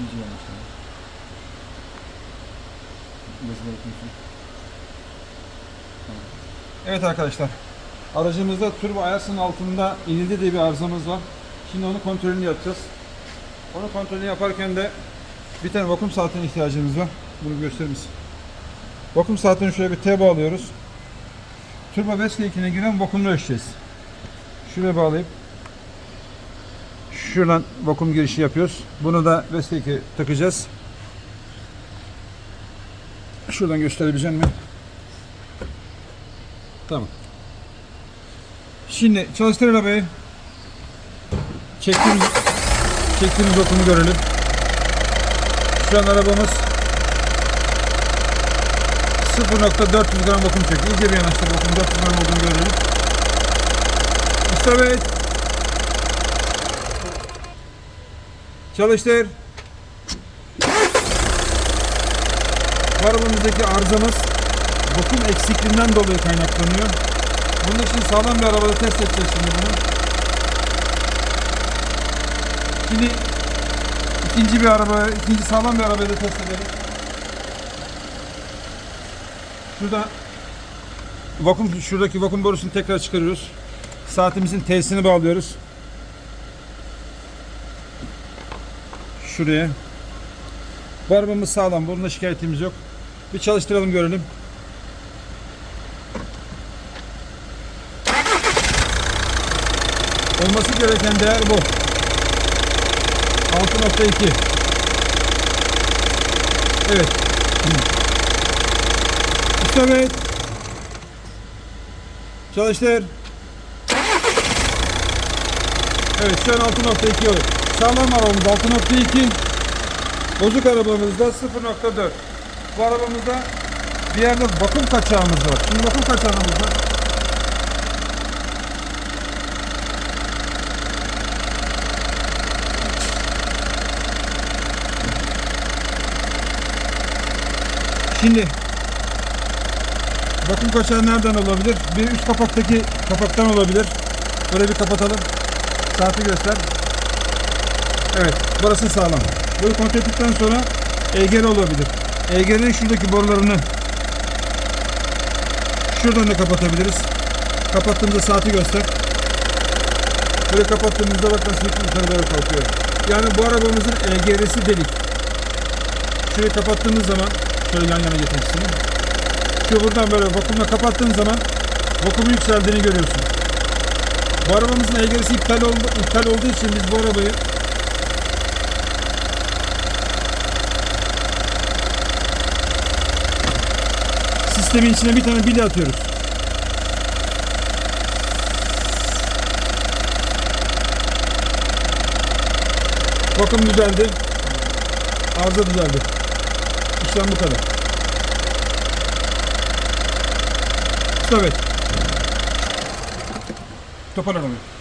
İyice. Tamam. Evet arkadaşlar. Aracımızda turbo ayarının altında inildi diye bir arızamız var. Şimdi onu kontrolünü yapacağız. Onu kontrolünü yaparken de bir tane vakum saatine ihtiyacımız var. Bunu gösterir misin? Vakum saatini şöyle bir T bağlıyoruz. Turbo Westkey'ine giren vakumunu ölçeceğiz. Şuraya bağlayıp şuradan vakum girişi yapıyoruz. Bunu da Westkey'e takacağız. Şuradan gösterebileceğim mi? Tamam. Şimdi çalıştır arabayı. Çektiğimiz, çektiğimiz vakumu görelim. Şu an arabamız 0.400 gram vakum çekiyor. İyice bir yanaştır vakum 400 gram olduğunu görelim. Usta Bey. Çalıştır. Arabamızdaki arızamız vakum eksikliğinden dolayı kaynaklanıyor. Bunun için sağlam bir arabada test edeceğiz şimdi bunu. Şimdi ikinci bir araba, ikinci sağlam bir arabayı da test edelim. Şurada vakum şuradaki vakum borusunu tekrar çıkarıyoruz. Saatimizin T'sini bağlıyoruz. Şuraya. Bu sağlam. Bunda şikayetimiz yok. Bir çalıştıralım görelim. Olması gereken değer bu. 6.2 Evet. Usta Bey. Çalıştır. Evet şu an 6.2 oluyor. Sağlam arabamız 6.2. Bozuk arabamızda 0.4. Bu arabamızda bir yerde vakum kaçağımız var. Şimdi vakum kaçağımız var. Şimdi vakum kaçağı nereden olabilir? Bir üst kapaktaki kapaktan olabilir. Böyle bir kapatalım. Saati göster. Evet, burası sağlam. Bunu kontrol ettikten sonra EGR olabilir. EGR'nin şuradaki borularını şuradan da kapatabiliriz. Kapattığımızda saati göster. Böyle kapattığımızda bak nasıl yukarı kalkıyor. Yani bu arabamızın EGR'si delik. Şurayı kapattığımız zaman şöyle yan yana getirsin. Şu buradan böyle vakumla kapattığın zaman vakumun yükseldiğini görüyorsun. Bu arabamızın EGR'si iptal, oldu, iptal olduğu için biz bu arabayı sistemin içine bir tane bilye atıyoruz. Vakum düzeldi. Arıza düzeldi. İşlem bu kadar. Evet. Toparlanalım.